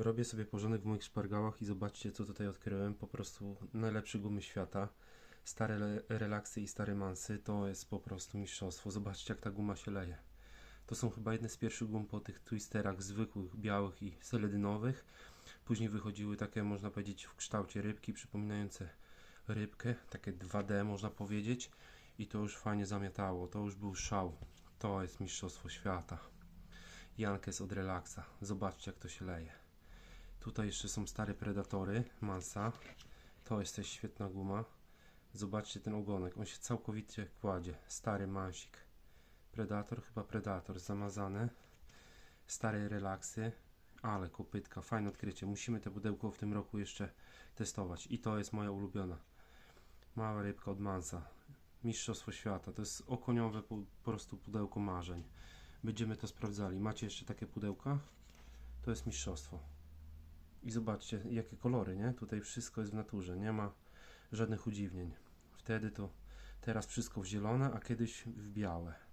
Robię sobie porządek w moich szpargałach i zobaczcie co tutaj odkryłem. Po prostu najlepsze gumy świata. Stare relaksy i stare mansy to jest po prostu mistrzostwo. Zobaczcie jak ta guma się leje. To są chyba jedne z pierwszych gum po tych twisterach zwykłych, białych i seledynowych. Później wychodziły takie, można powiedzieć, w kształcie rybki, przypominające rybkę, takie 2D można powiedzieć. I to już fajnie zamiatało, to już był szał. To jest mistrzostwo świata. Jankes od relaksa. Zobaczcie jak to się leje. Tutaj jeszcze są stare predatory Mansa. To jest też świetna guma. Zobaczcie ten ogonek, on się całkowicie kładzie. Stary mansik. Predator, chyba predator, zamazane. Stare relaksy, ale kopytka, fajne odkrycie. Musimy te pudełko w tym roku jeszcze testować. I to jest moja ulubiona. Mała rybka od Mansa. Mistrzostwo świata. To jest okoniowe po, po prostu pudełko marzeń. Będziemy to sprawdzali. Macie jeszcze takie pudełka? To jest mistrzostwo. I zobaczcie, jakie kolory, nie? Tutaj wszystko jest w naturze, nie ma żadnych udziwnień. Wtedy to, teraz wszystko w zielone, a kiedyś w białe.